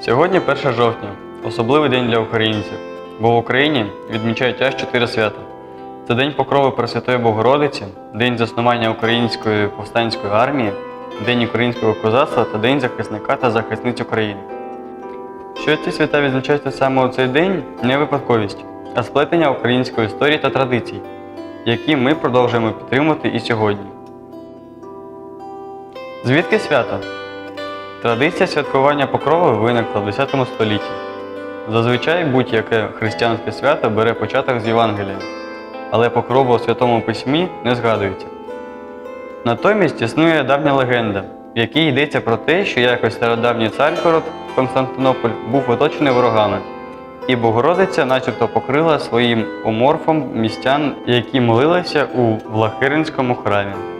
Сьогодні 1 жовтня, особливий день для українців, бо в Україні відмічають аж чотири свята. Це День Покрови Пресвятої Богородиці, День заснування Української повстанської армії, День українського козацтва та День захисника та захисниць України. Що ці свята відзначаються саме у цей день не випадковість, а сплетення української історії та традицій, які ми продовжуємо підтримувати і сьогодні. Звідки свято? Традиція святкування покрови виникла в X столітті. Зазвичай будь-яке християнське свято бере початок з Євангелія, але покрова у Святому Письмі не згадується. Натомість існує давня легенда, в якій йдеться про те, що якось стародавній царгород Константинополь був оточений ворогами, і Богородиця начебто покрила своїм оморфом містян, які молилися у Влахиринському храмі.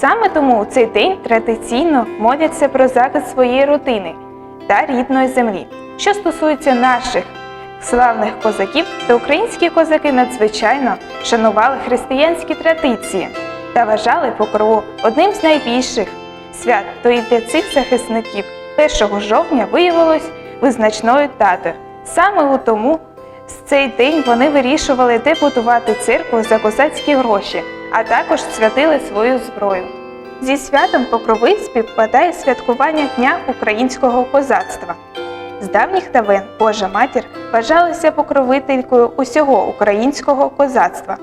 Саме тому у цей день традиційно моляться про захист своєї родини та рідної землі. Що стосується наших славних козаків, то українські козаки надзвичайно шанували християнські традиції та вважали покрову одним з найбільших свят. То і для цих захисників 1 жовтня виявилось визначною датою. Саме у тому з цей день вони вирішували, де будувати церкву за козацькі гроші, а також святили свою зброю. Зі святом Покрови співпадає святкування Дня українського козацтва. З давніх давен Божа матір вважалася покровителькою усього українського козацтва.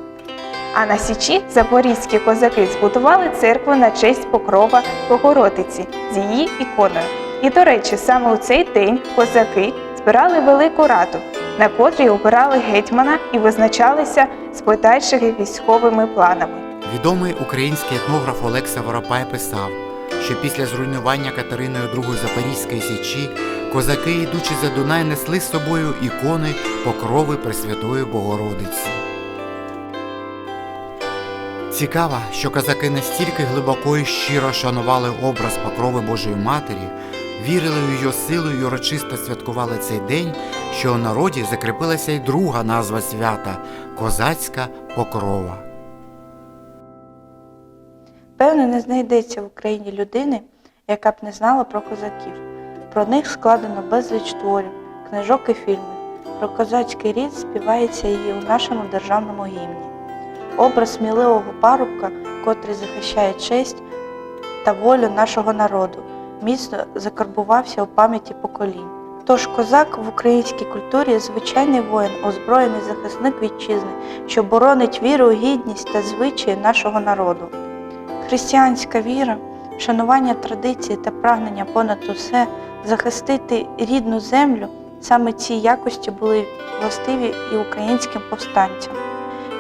А на Січі запорізькі козаки збудували церкву на честь покрова Богородиці з її іконою. І, до речі, саме у цей день козаки збирали велику раду, на котрій обирали гетьмана і визначалися з подальшими військовими планами. Відомий український етнограф Олекса Воропай писав, що після зруйнування Катериною II Запорізької січі козаки, йдучи за Дунай, несли з собою ікони покрови Пресвятої Богородиці. Цікаво, що козаки настільки глибоко і щиро шанували образ покрови Божої Матері, вірили у її силу і урочисто святкували цей день, що у народі закріпилася й друга назва свята козацька покрова. Певно, не знайдеться в Україні людини, яка б не знала про козаків. Про них складено безліч творів, книжок і фільмів. Про козацький рід співається і у нашому державному гімні. Образ сміливого парубка, котрий захищає честь та волю нашого народу, міцно закарбувався у пам'яті поколінь. Тож козак в українській культурі звичайний воїн, озброєний захисник вітчизни, що боронить віру, гідність та звичаї нашого народу. Християнська віра, шанування традицій та прагнення понад усе захистити рідну землю, саме ці якості були властиві і українським повстанцям,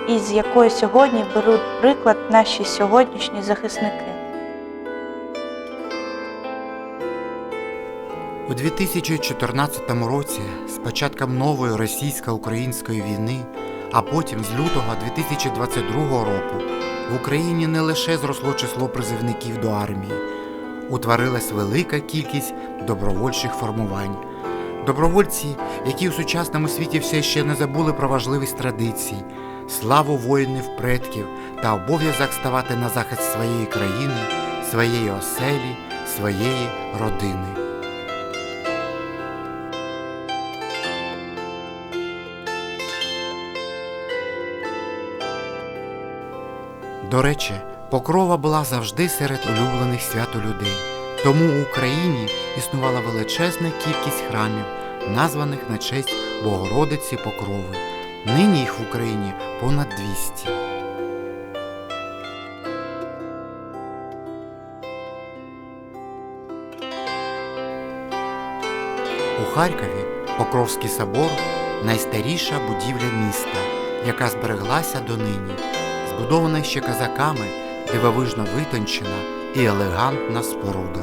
і з якої сьогодні беруть приклад наші сьогоднішні захисники. У 2014 році, з початком нової російсько-української війни, а потім з лютого 2022 року, в Україні не лише зросло число призивників до армії, утворилась велика кількість добровольчих формувань. Добровольці, які у сучасному світі все ще не забули про важливість традицій, славу воїнів предків та обов'язок ставати на захист своєї країни, своєї оселі, своєї родини. До речі, покрова була завжди серед улюблених свят у людей. Тому у Україні існувала величезна кількість храмів, названих на честь Богородиці Покрови. Нині їх в Україні понад 200. У Харкові Покровський собор найстаріша будівля міста, яка збереглася донині збудована ще козаками, дивовижно витончена і елегантна споруда.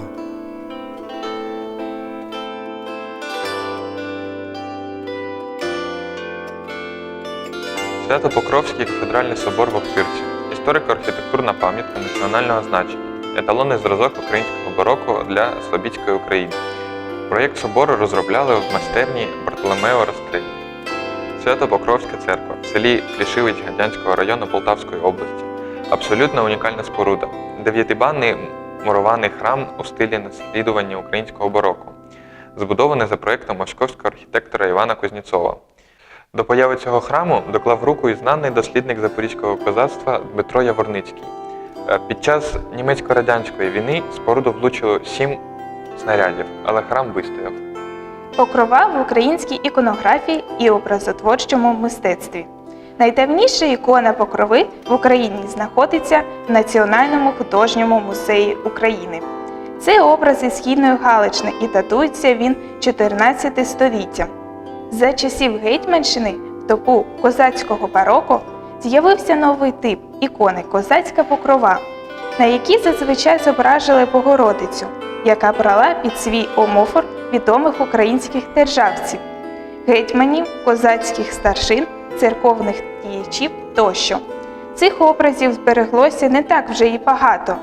Свято-Покровський кафедральний собор в Охтирці. Історико-архітектурна пам'ятка національного значення. Еталонний зразок українського бароко для Слобідської України. Проєкт собору розробляли в майстерні Бартоломео Растрелі. Свято-Покровська церква в селі Клішивич Гадянського району Полтавської області. Абсолютно унікальна споруда. Дев'ятибанний мурований храм у стилі наслідування українського бароко. збудований за проєктом московського архітектора Івана Кузнєцова. До появи цього храму доклав руку і знаний дослідник запорізького козацтва Дмитро Яворницький. Е, Під час німецько-радянської війни споруду влучило сім снарядів, але храм вистояв. Покрова в українській іконографії і образотворчому мистецтві. Найдавніша ікона покрови в Україні знаходиться в Національному художньому музеї України. Це образ із східної Галичини і датується він 14 століття. За часів Гетьманщини в добу козацького бароко з'явився новий тип ікони козацька покрова, на якій зазвичай зображили Богородицю, яка брала під свій омофор відомих українських державців, гетьманів, козацьких старшин, церковних діячів тощо. Цих образів збереглося не так вже і багато,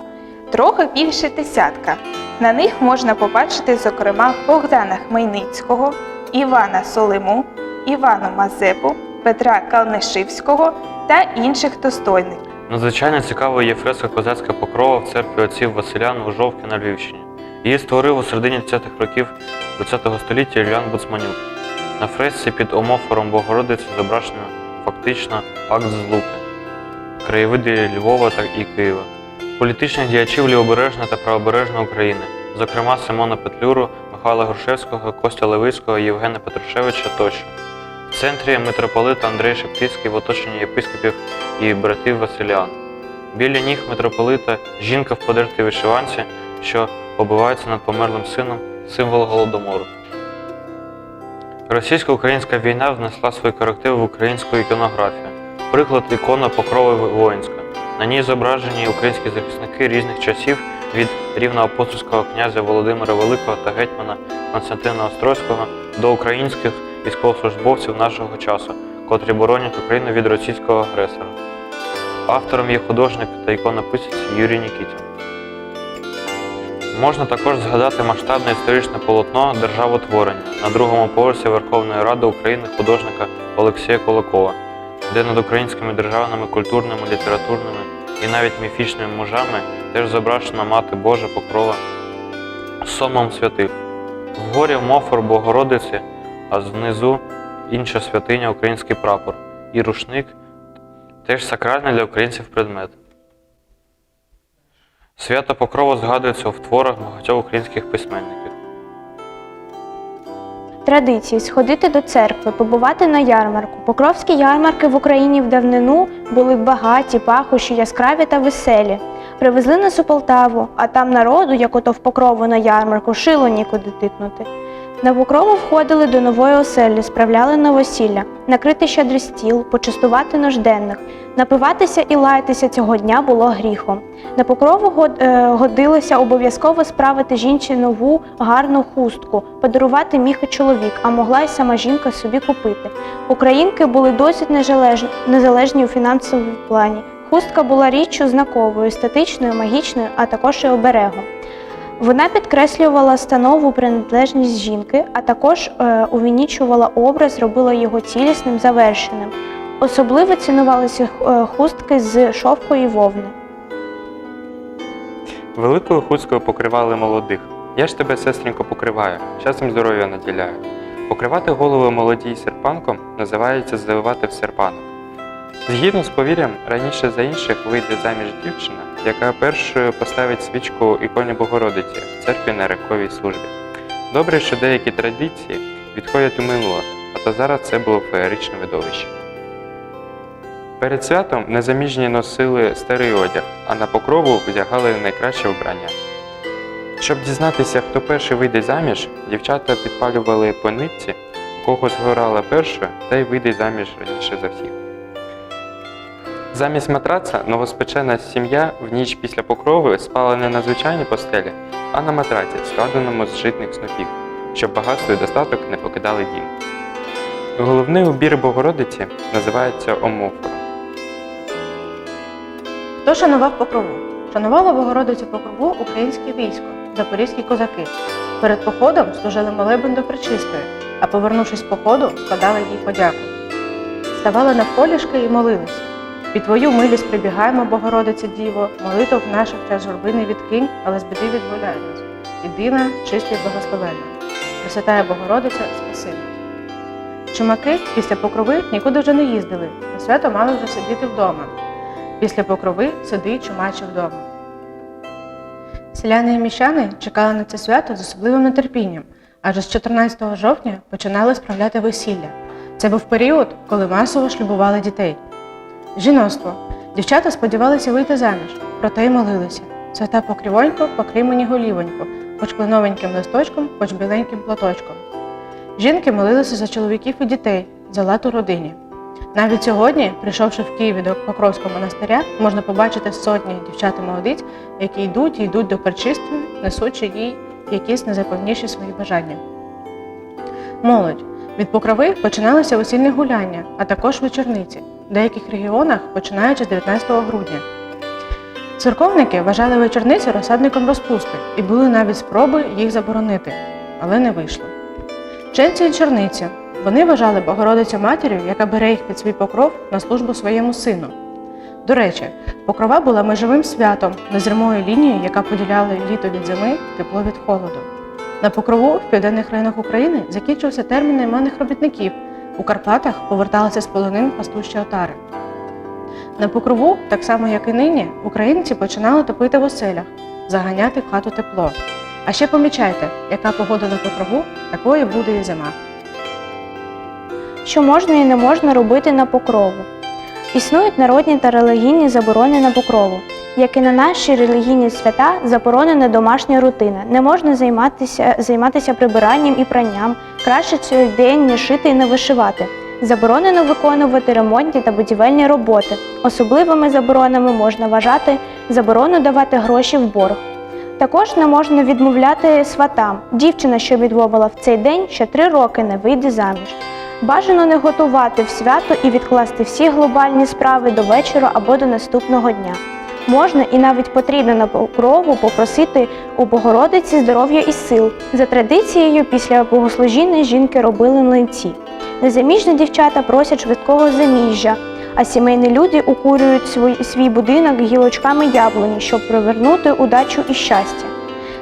трохи більше десятка. На них можна побачити, зокрема, Богдана Хмельницького, Івана Солиму, Івана Мазепу, Петра Калнишивського та інших достойних. Надзвичайно цікавою є фреска козацька покрова в церкві отців Василян у Жовки на Львівщині. Її створив у середині 30-х років ХХ століття Ільян Буцманюк. На фресці під омофором Богородиці зображено фактично акт злуки, краєвиди Львова та і Києва, політичних діячів Лівобережної та Правобережної України, зокрема Симона Петлюру, Михайла Грушевського, Костя Левицького, Євгена Петрушевича тощо. В центрі митрополита Андрей Шептицький в оточенні єпископів і братів Василіан. Біля ніг митрополита жінка в подертій вишиванці, що побивається над померлим сином, символ голодомору. Російсько-українська війна внесла свої корективи в українську іконографію. Приклад ікона Покрови воїнська. На ній зображені українські захисники різних часів від рівноапостольського князя Володимира Великого та гетьмана Константина Острозького до українських військовослужбовців нашого часу, котрі боронять Україну від російського агресора. Автором є художник та іконописець Юрій Нікітін. Можна також згадати масштабне історичне полотно Державотворення на другому поверсі Верховної Ради України художника Олексія Кулакова, де над українськими державними культурними, літературними і навіть міфічними мужами теж зображена Мати Божа Покрова сомом святих. Вгорі мофор Богородиці, а знизу інша святиня український прапор і рушник теж сакральний для українців предмет. Свято Покрова згадується в творах багатьох українських письменників. Традиції сходити до церкви, побувати на ярмарку. Покровські ярмарки в Україні в давнину були багаті, пахощі, яскраві та веселі. Привезли нас у Полтаву, а там народу, як ото в покрову на ярмарку, шило нікуди тикнути. На покрову входили до нової оселі, справляли новосілля, накрити щедрий стіл, почастувати нужденних. Напиватися і лаятися цього дня було гріхом. На покрову е, годилося обов'язково справити жінці нову гарну хустку, подарувати міг і чоловік, а могла й сама жінка собі купити. Українки були досить незалежні у фінансовому плані. Хустка була річчю знаковою, естетичною, магічною, а також і оберегом. Вона підкреслювала станову приналежність жінки, а також е, увінічувала образ, робила його цілісним, завершеним. Особливо цінувалися е, хустки з шовку і вовни. Великою хусткою покривали молодих. Я ж тебе, сестренько, покриваю, часом здоров'я наділяю. Покривати голову молодій серпанком називається заливати в серпанок. Згідно з повір'ям, раніше за інших вийде заміж дівчина, яка першою поставить свічку іконі Богородиці в церкві на ринковій службі. Добре, що деякі традиції відходять у минуле, а то зараз це було феєричне видовище. Перед святом незаміжні носили старий одяг, а на покрову вдягали найкраще вбрання. Щоб дізнатися, хто перший вийде заміж, дівчата підпалювали по нитці, кого згорала перша, та й вийде заміж раніше за всіх. Замість матраца новоспечена сім'я в ніч після покрови спала не на звичайній постелі, а на матраці, складеному з житних снопів, щоб багатство і достаток не покидали дім. Головний убір Богородиці називається омофором. Хто шанував покрову? Шанувало Богородицю покрову українське військо, запорізькі козаки. Перед походом служили молебен до Пречистої, а повернувшись з походу, складали їй подяку. Ставали навколішки і молилися. Під твою милість прибігаємо, Богородице Діво, молитов наших час журби не відкинь, але з біди відволяй нас. Єдина, чиста і благословенна. Пресвятая Богородиця, спаси нас. Чумаки після покрови нікуди вже не їздили, на свято мали вже сидіти вдома. Після покрови сиди чумачі вдома. Селяни і міщани чекали на це свято з особливим нетерпінням, адже з 14 жовтня починали справляти весілля. Це був період, коли масово шлюбували дітей. Жіноцтво. Дівчата сподівалися вийти заміж, проте й молилися. Свята покривонько, покрий мені голівонько, хоч кленовеньким листочком, хоч біленьким платочком. Жінки молилися за чоловіків і дітей, за лад у родині. Навіть сьогодні, прийшовши в Києві до Покровського монастиря, можна побачити сотні дівчат і молодиць, які йдуть і йдуть до Пречистої, несучи їй якісь незаповніші свої бажання. Молодь. Від покрови починалися весільні гуляння, а також вечорниці, в деяких регіонах починаючи з 19 грудня. Церковники вважали вечорниці розсадником розпусти і були навіть спроби їх заборонити, але не вийшло. Ченці і черниці вони вважали Богородицю матір'ю, яка бере їх під свій покров на службу своєму сину. До речі, покрова була межовим святом, незримою лінією, яка поділяла літо від зими, тепло від холоду. На покрову в південних районах України закінчився термін найманих робітників. У Карпатах поверталися з полонин пастущі отари. На покрову, так само як і нині, українці починали топити в оселях, заганяти в хату тепло. А ще помічайте, яка погода на покрову, такою буде і зима. Що можна і не можна робити на покрову. Існують народні та релігійні заборони на покрову. Як і на наші релігійні свята, заборонена домашня рутина. Не можна займатися, займатися прибиранням і пранням, краще цей день не шити і не вишивати. Заборонено виконувати ремонтні та будівельні роботи. Особливими заборонами можна вважати заборону давати гроші в борг. Також не можна відмовляти сватам. Дівчина, що відмовила в цей день, ще три роки не вийде заміж. Бажано не готувати в свято і відкласти всі глобальні справи до вечора або до наступного дня. Можна і навіть потрібно на покрову попросити у Богородиці здоров'я і сил. За традицією, після богослужіння жінки робили млинці. Незаміжні дівчата просять швидкого заміжжя, а сімейні люди укурюють свій, будинок гілочками яблуні, щоб привернути удачу і щастя.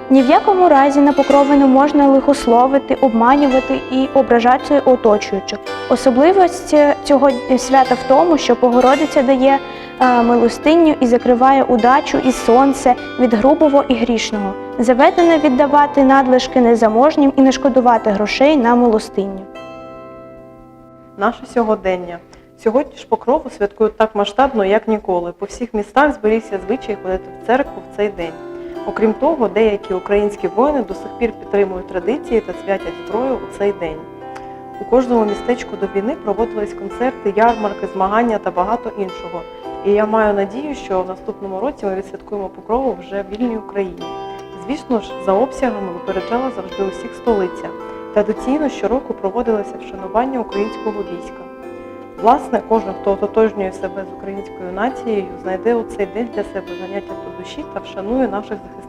Ні в якому разі на покрови не можна лихословити, обманювати і ображати оточуючих. Особливість цього свята в тому, що Богородиця дає е, милостиню і закриває удачу і сонце від грубого і грішного. Заведено віддавати надлишки незаможнім і не шкодувати грошей на милостиню. наше сьогодення. Сьогодні ж покрову святкують так масштабно, як ніколи. По всіх містах зберігся звичай ходити в церкву в цей день. Окрім того, деякі українські воїни до сих пір підтримують традиції та святять зброю у цей день. У кожному містечку до війни проводились концерти, ярмарки, змагання та багато іншого. І я маю надію, що в наступному році ми відсвяткуємо покрову вже в вільній Україні. Звісно ж, за обсягами випереджала завжди усіх столиця. Традиційно щороку проводилося вшанування українського війська. Власне, кожен, хто ототожнює себе з українською нацією, знайде у цей день для себе заняття по душі та вшанує наших захисників.